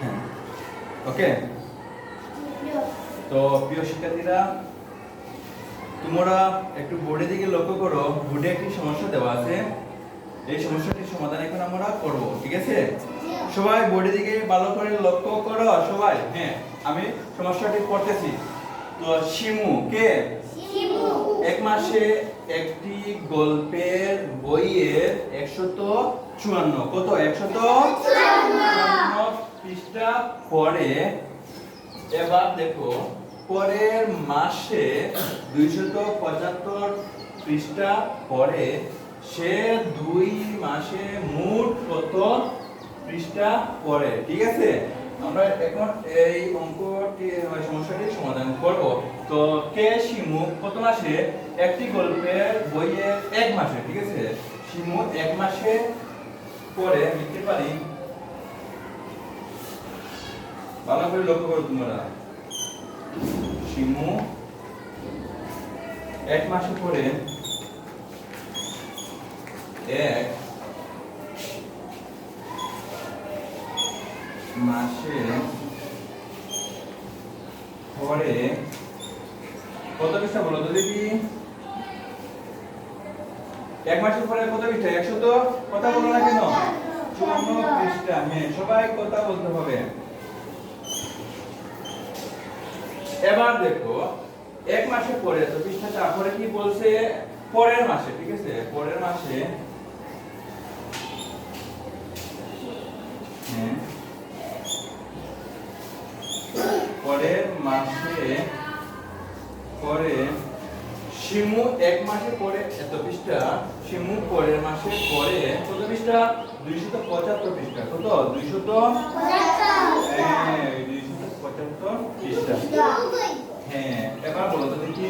হ্যাঁ। ওকে তো প্রিয় শিক্ষার্থীরা, তোমরা একটু বোর্ডের দিকে লক্ষ্য করো। বোর্ডে একটি সমস্যা দেওয়া আছে। এই সমস্যাটির সমাধান এখন আমরা করব, ঠিক আছে? সবাই বোর্ডের দিকে ভালো করে লক্ষ্য করো, সবাই। হ্যাঁ আমি সমস্যাটি পড়তেছি। তো শিমু, কে? এক মাসে একটি গল্পের বইয়ের একশত চুয়ান্ন, কত? একশত পৃষ্ঠা পরে, এবার দেখো, পরের মাসে দুইশত পঁচাত্তর পৃষ্ঠা পরে, সে দুই মাসে মোট কত পৃষ্ঠা পড়ে, ঠিক আছে? আমরা এখন এই অঙ্কটি ওই সমস্যাটির সমাধান করব। তো কে শিমু কত মাসে একটি গল্পের বইয়ের এক মাসে, ঠিক আছে? শিমু এক মাসে পরে লিখতে পারি? ভালো করে লক্ষ্য করো তোমরা। শিমু এক মাসে পরে এক মাসে পরে কত পৃষ্ঠা বলো তো দেখি? এক মাসের পরে কত পৃষ্ঠা একশো তো কথা বলো না কেন? চুয়ান্ন পৃষ্ঠা হ্যাঁ সবাই কথা বলতে হবে। এবার দেখো, এক মাসে পরে তো পৃষ্ঠা তারপরে কি বলছে? পরের মাসে, ঠিক আছে? পরের মাসে হ্যাঁ পরের মাসে পরে শিমু এক মাসে পরে এত পৃষ্ঠা শিমু পরের মাসে পরে কত পৃষ্ঠা? দুইশত পঁচাত্তর পৃষ্ঠা। কত? দুইশত? হ্যাঁ দুইশত পঁচাত্তর পৃষ্ঠা। হ্যাঁ এবার বলো তো দেখি।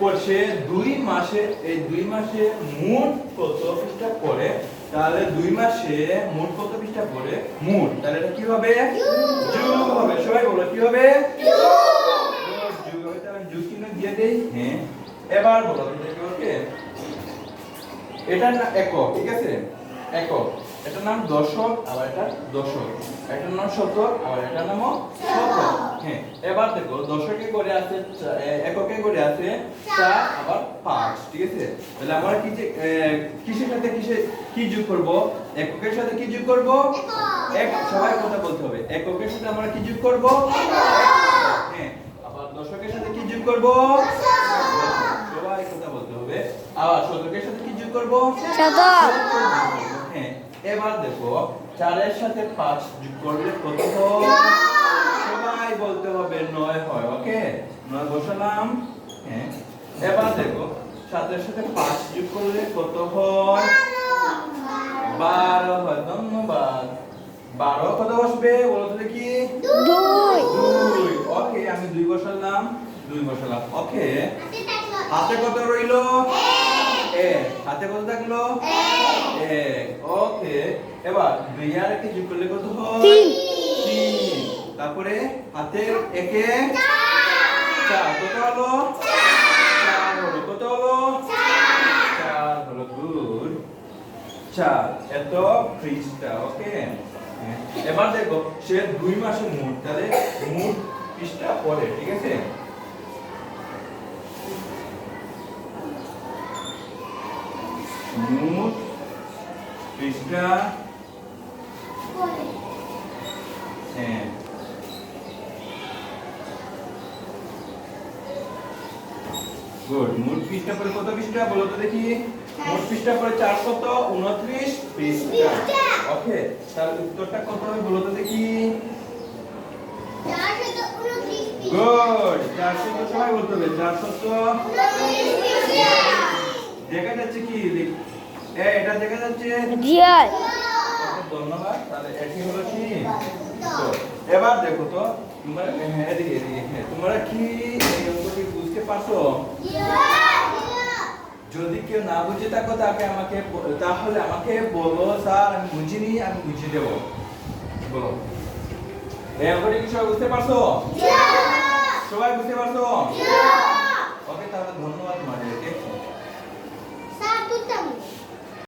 পড়ছে দুই মাসে এই দুই মাসে মোট কত পৃষ্ঠা পড়ে? তাহলে দুই মাসে মোট কত পৃষ্ঠা পড়ে? মোট। তাহলে এটা কি হবে? যোগ হবে। সবাই বলো কি হবে যোগ হবে তাহলে যোগ চিহ্ন দিয়ে দেই হ্যাঁ। এবার বলো তো দেখি ওকে? এটার নাম একক ঠিক আছে? একক। এটার নাম দশক আবার এটা দশক। এটার নাম শতক আবার এটার নাম শতক হ্যাঁ এবার দেখো দশকে করে আছে এককে করে আছে চার আবার পাঁচ ঠিক আছে? তাহলে আমরা কি যে কিসের সাথে কিসে কি যোগ করব? এককের সাথে কি যোগ করব? এক সবাই কথা বলতে হবে। এককের সাথে আমরা কি যোগ করব হ্যাঁ আবার দশকের সাথে কি যোগ করব? সবাই কথা বলতে হবে। আবার শতকের সাথে কি যোগ করব? শতক। হ্যাঁ এবার দেখো চারের সাথে পাঁচ যোগ করলে কত হয়? সবাই বলতে হবে নয় হয় ওকে? নয় বসালাম। হ্যাঁ এবার দেখো সাতের সাথে পাঁচ যোগ করলে কত হয়? বারো হয় ধন্যবাদ। বারো কত বসবে? বলো তো দেখি। দুই। দুই। ওকে আমি দুই বসালাম। দুই বসালাম ওকে। হাতে কত রইল? এক। হাতে কত থাকল? এক। ওকে। এবার দুই আর একে যোগ করলে কত হয়? তিন। তারপরে হাতের একে চার। কত হলো? চার। হলো কত হলো? চার। হলো গুড। চার। এত পৃষ্ঠা ওকে? এবার দেখো সে দুই মাসে মোট তাহলে মোট পৃষ্ঠা পড়ে ঠিক আছে? মোট পৃষ্ঠা হ্যাঁ গুড মোট পৃষ্ঠা পরে কত পৃষ্ঠা? বলো তো দেখি। মোট পৃষ্ঠা পরে চারশত উনত্রিশ পৃষ্ঠা। ওকে তাহলে উত্তরটা কত হবে বলো তো দেখি। গুড চারশত সবাই বলতে হবে। চারশত দেখা যাচ্ছে কি? এটা দেখা যাচ্ছে। জিয়ার। ধন্যবাদ। তাহলে এটি হলো কি? তো, এবার দেখো তো তোমরা হ্যাঁ, এদিকে এদিকে হ্যাঁ, তোমরা কি এই অঙ্কটি বুঝতে পারছ? যদি কেউ না বুঝে থাকো তাকে আমাকে তাহলে আমাকে বলো স্যার আমি বুঝিনি আমি বুঝিয়ে দেবো। বলো। এই অঙ্কটি কি সবাই বুঝতে পারছ? সবাই বুঝতে পারছ? ওকে তাহলে ধন্যবাদ তোমাকে